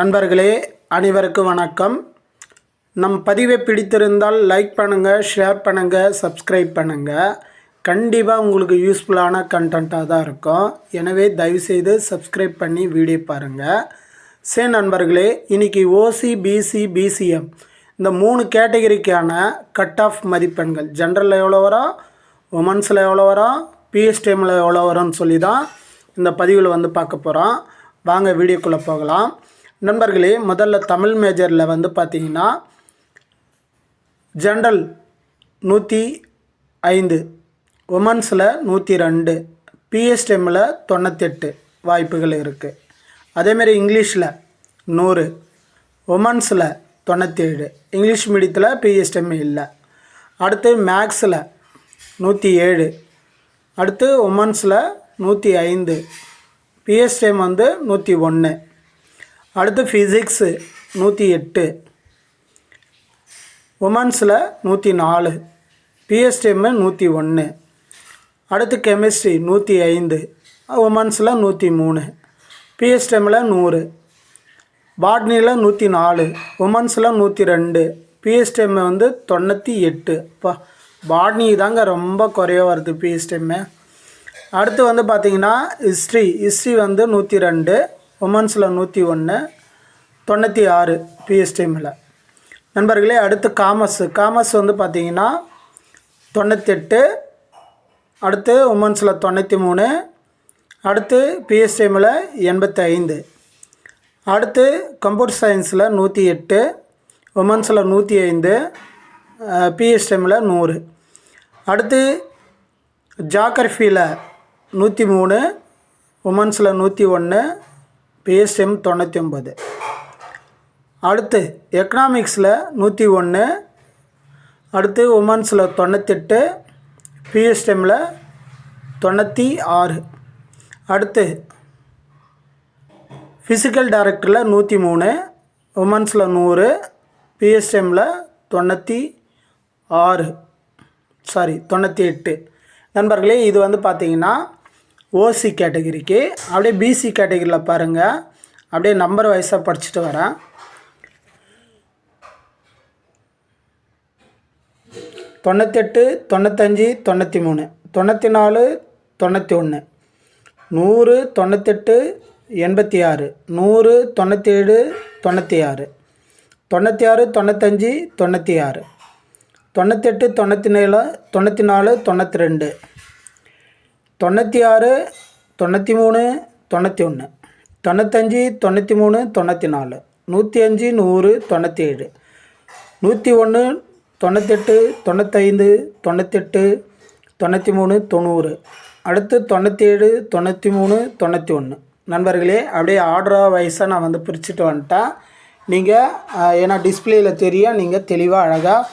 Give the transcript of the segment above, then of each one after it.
நண்பர்களே அனைவருக்கும் வணக்கம். நம் பதிவை பிடித்திருந்தால் லைக் பண்ணுங்கள் ஷேர் பண்ணுங்கள் சப்ஸ்கிரைப் பண்ணுங்கள் கண்டிப்பாக உங்களுக்கு யூஸ்ஃபுல்லான கண்டென்ட்டாக தான் இருக்கும். எனவே தயவுசெய்து சப்ஸ்கிரைப் பண்ணி வீடியோ பாருங்கள் சே நண்பர்களே இன்றைக்கி ஓசி பிசி பிசிஎம் இந்த மூணு கேட்டகரிக்கான கட் ஆஃப் மதிப்பெண்கள் ஜென்ரலில் எவ்வளோ வரும்? உமன்ஸில் எவ்வளோ வரும்? பிஎஸ்டிஎம்மில் எவ்வளோ வரும்னு சொல்லி தான் இந்த பதிவில் வந்து பார்க்க போகிறோம் வாங்க வீடியோக்குள்ளே போகலாம். நண்பர்களே முதல்ல தமிழ் மேஜரில் வந்து பார்த்தீங்கன்னா ஜென்ரல் நூற்றி ஐந்து உமன்ஸில் நூற்றி ரெண்டு பிஎஸ்டிஎம்மில் தொண்ணூத்தெட்டு வாய்ப்புகள் இருக்குது அதேமாரி இங்கிலீஷில் நூறு உமன்ஸில் தொண்ணூற்றேழு இங்கிலீஷ் மீடியத்தில் பிஎஸ்டிஎம் இல்லை. அடுத்து மேக்ஸில் நூற்றி ஏழு அடுத்து உமன்ஸில் நூற்றி ஐந்து பிஎஸ்டிஎம் வந்து நூற்றி ஒன்று அடுத்து ஃபிசிக்ஸு நூற்றி எட்டு. உமன்ஸில் நூற்றி நாலு. பிஎஸ்டிஎம்மு நூற்றி ஒன்று அடுத்து கெமிஸ்ட்ரி நூற்றி ஐந்து. உமன்ஸில் நூற்றி மூணு. பிஎஸ்டிஎம்மில் நூறு. பாட்னியில் நூற்றி நாலு. உமன்ஸில் நூற்றி ரெண்டு. பிஎஸ்டிஎம் வந்து தொண்ணூற்றி எட்டு. இப்போ பாட்னி தாங்க ரொம்ப குறைய வருது பிஎஸ்டிஎம்மு அடுத்து வந்து பார்த்திங்கன்னா ஹிஸ்ட்ரி ஹிஸ்ட்ரி வந்து நூற்றி ரெண்டு. உமன்ஸில் நூற்றி ஒன்று தொண்ணூற்றி ஆறு பிஎஸ்டிஎம்மில் நண்பர்களே அடுத்து காமர்ஸ். காமர்ஸ் வந்து பார்த்திங்கன்னா தொண்ணூத்தெட்டு அடுத்து உமன்ஸில் தொண்ணூற்றி மூணு அடுத்து பிஎஸ்டிஎம்மில் எண்பத்தி ஐந்து அடுத்து கம்ப்யூட்டர் சயின்ஸில் நூற்றி எட்டு உமன்ஸில் நூற்றி ஐந்து பிஎஸ்டிஎம்மில் நூறு. அடுத்து ஜாகிரஃபியில் நூற்றி மூணு உமன்ஸில் நூற்றி ஒன்று பிஎஸ்எம் தொண்ணூற்றி ஒம்பது அடுத்து எக்கனாமிக்ஸில் நூற்றி ஒன்று அடுத்து உமன்ஸில் தொண்ணூத்தெட்டு பிஎஸ்டிஎம்மில் தொண்ணூற்றி ஆறு அடுத்து ஃபிசிக்கல் டைரக்டரில் நூற்றி மூணு உமன்ஸில் நூறு பிஎஸ்டிஎம்மில் தொண்ணூற்றி ஆறு சாரி தொண்ணூற்றி எட்டு நண்பர்களே இது வந்து பார்த்தீங்கன்னா ஓசி கேட்டகிரிக்கு அப்படியே பிசி கேட்டகிரியில் பாருங்கள் அப்படியே நம்பர் வைஸாக படிச்சுட்டு வரேன். தொண்ணூத்தெட்டு தொண்ணூத்தஞ்சு தொண்ணூற்றி மூணு தொண்ணூற்றி நாலு தொண்ணூற்றி ஒன்று நூறு தொண்ணூத்தெட்டு எண்பத்தி ஆறு நூறு தொண்ணூற்றேழு தொண்ணூற்றி ஆறு தொண்ணூற்றி ஆறு தொண்ணூத்தஞ்சு தொண்ணூற்றி ஆறு தொண்ணூத்தெட்டு தொண்ணூற்றி ஏழு தொண்ணூற்றி நாலு தொண்ணூற்றி ரெண்டு தொண்ணூற்றி ஆறு தொண்ணூற்றி மூணு தொண்ணூற்றி ஒன்று தொண்ணூத்தஞ்சு தொண்ணூற்றி மூணு தொண்ணூற்றி நாலு நூற்றி அஞ்சு நூறு தொண்ணூற்றி ஏழு நூற்றி ஒன்று தொண்ணூத்தெட்டு தொண்ணூத்தைந்து தொண்ணூத்தெட்டு தொண்ணூற்றி மூணு தொண்ணூறு. அடுத்து தொண்ணூற்றி ஏழு தொண்ணூற்றி மூணு தொண்ணூற்றி ஒன்று நண்பர்களே அப்படியே ஆர்டராக வயசாக நான் வந்து பிரிச்சுட்டு வந்துட்டேன் நீங்கள் ஏன்னா டிஸ்பிளேயில் தெரியும் நீங்கள் தெளிவாக அழகாக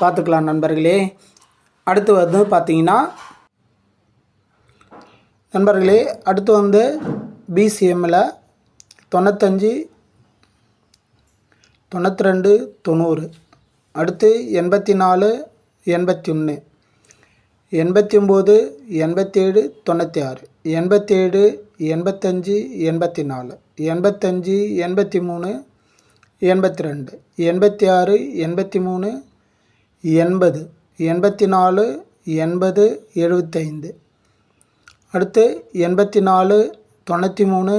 பார்த்துக்கலாம் நண்பர்களே. அடுத்து வந்து பார்த்தீங்கன்னா நண்பர்களே அடுத்து வந்து பிசிஎம்மில் தொண்ணூத்தஞ்சு தொண்ணூற்றி ரெண்டு தொண்ணூறு. அடுத்து எண்பத்தி நாலு எண்பத்தி ஒன்று எண்பத்தி ஒம்பது எண்பத்தேழு தொண்ணூற்றி ஆறு எண்பத்தேழு எண்பத்தஞ்சு எண்பத்தி நாலு எண்பத்தஞ்சு எண்பத்தி மூணு எண்பத்தி ரெண்டு எண்பத்தி ஆறு எண்பத்தி மூணு எண்பது. எண்பத்தி நாலு எண்பது எழுபத்தைந்து அடுத்து எண்பத்தி நாலு தொண்ணூற்றி மூணு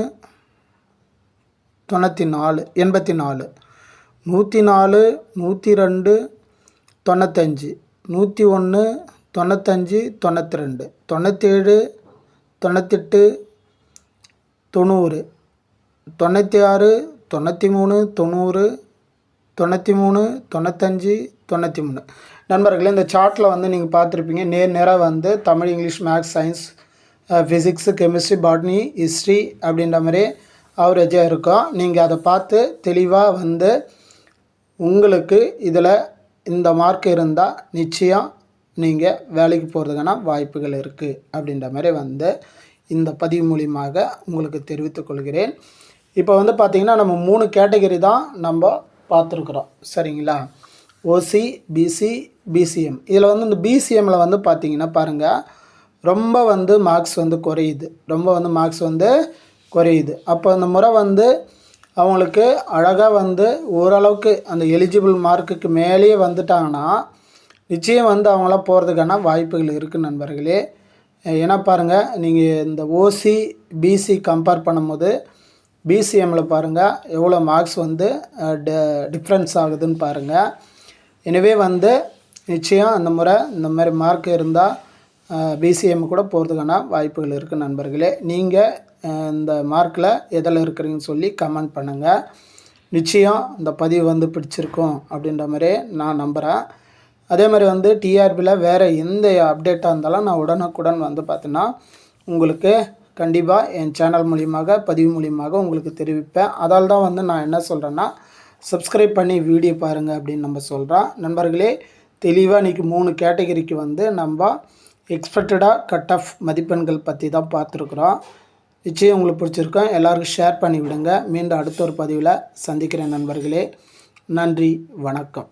தொண்ணூற்றி நாலு எண்பத்தி நாலு நூற்றி நாலு நூற்றி ரெண்டு தொண்ணூத்தஞ்சு. நூற்றி ஒன்று தொண்ணூத்தஞ்சு தொண்ணூற்றி ரெண்டு தொண்ணூற்றேழு தொண்ணூத்தெட்டு தொண்ணூறு. தொண்ணூற்றி ஆறு தொண்ணூற்றி மூணு தொண்ணூறு. தொண்ணூற்றி மூணு தொண்ணூத்தஞ்சு தொண்ணூற்றி மூணு நண்பர்களே இந்த சார்ட்டில் வந்து நீங்கள் பார்த்துருப்பீங்க நேர் நேராக வந்து Tamil English maths science physics chemistry botany history அப்படின்ற மாதிரி ஆவரேஜாக இருக்கும் நீங்கள் அதை பார்த்து தெளிவாக வந்து உங்களுக்கு இதில் இந்த மார்க் இருந்தால் நிச்சயம் நீங்கள் வேலைக்கு போகிறதுக்கான வாய்ப்புகள் இருக்குது அப்படின்ற மாதிரி வந்து இந்த பதிவு மூலியமாக உங்களுக்கு தெரிவித்துக் கொள்கிறேன். இப்போ வந்து பார்த்திங்கன்னா நம்ம மூணு கேட்டகரி தான் நம்ம பார்த்துருக்குறோம். சரிங்களா? ஓசி பிசி பிசிஎம் இதில் வந்து இந்த பிசிஎம்மில் வந்து பார்த்திங்கன்னா பாருங்கள் ரொம்ப வந்து மார்க்ஸ் வந்து குறையுது. ரொம்ப வந்து மார்க்ஸ் வந்து குறையுது. அப்போ அந்த முறை வந்து அவங்களுக்கு அழகாக வந்து ஓரளவுக்கு அந்த எலிஜிபிள் மார்க்குக்கு மேலேயே வந்துட்டாங்கன்னா நிச்சயம் வந்து அவங்களாம் போகிறதுக்கான வாய்ப்புகள் இருக்குது நண்பர்களே. ஏன்னா பாருங்கள் நீங்கள் இந்த ஓசி பிசி கம்பேர் பண்ணும்போது பிசிஎம்மில் பாருங்கள் எவ்வளோ மார்க்ஸ் வந்து டிஃப்ரென்ஸ் ஆகுதுன்னு பாருங்கள் எனவே வந்து நிச்சயம் அந்த முறை இந்த மாதிரி மார்க் இருந்தால் பிசிஎம் கூட போகிறதுக்கான வாய்ப்புகள் இருக்குது நண்பர்களே. நீங்கள் இந்த மார்க்கில் எதில் இருக்கிறீங்கன்னு சொல்லி கமெண்ட் பண்ணுங்கள் நிச்சயம் இந்த பதிவு வந்து பிடிச்சிருக்கும் அப்படின்ற மாதிரி நான் நம்புகிறேன் அதே மாதிரி வந்து டிஆர்பியில் வேறு எந்த அப்டேட்டாக இருந்தாலும் நான் உடனுக்குடன் வந்து பார்த்தீங்கன்னா உங்களுக்கு கண்டிப்பாக என் சேனல் மூலியமாக பதிவு மூலியமாக உங்களுக்கு தெரிவிப்பேன். அதால் தான் வந்து நான் என்ன சொல்கிறேன்னா சப்ஸ்கிரைப் பண்ணி வீடியோ பாருங்கள் அப்படின்னு நம்ம சொல்கிறோம் நண்பர்களே தெளிவாக இன்றைக்கி மூணு கேட்டகரிக்கு வந்து நம்ம எக்ஸ்பெக்டடாக கட் ஆஃப் மதிப்பெண்கள் பற்றி தான் பார்த்துருக்குறோம். நிச்சயம் உங்களுக்கு பிடிச்சிருக்கோம் எல்லாருக்கும் ஷேர் பண்ணி விடுங்க மீண்டும் அடுத்த ஒரு பதிவில் சந்திக்கிறேன் நண்பர்களே. நன்றி வணக்கம்.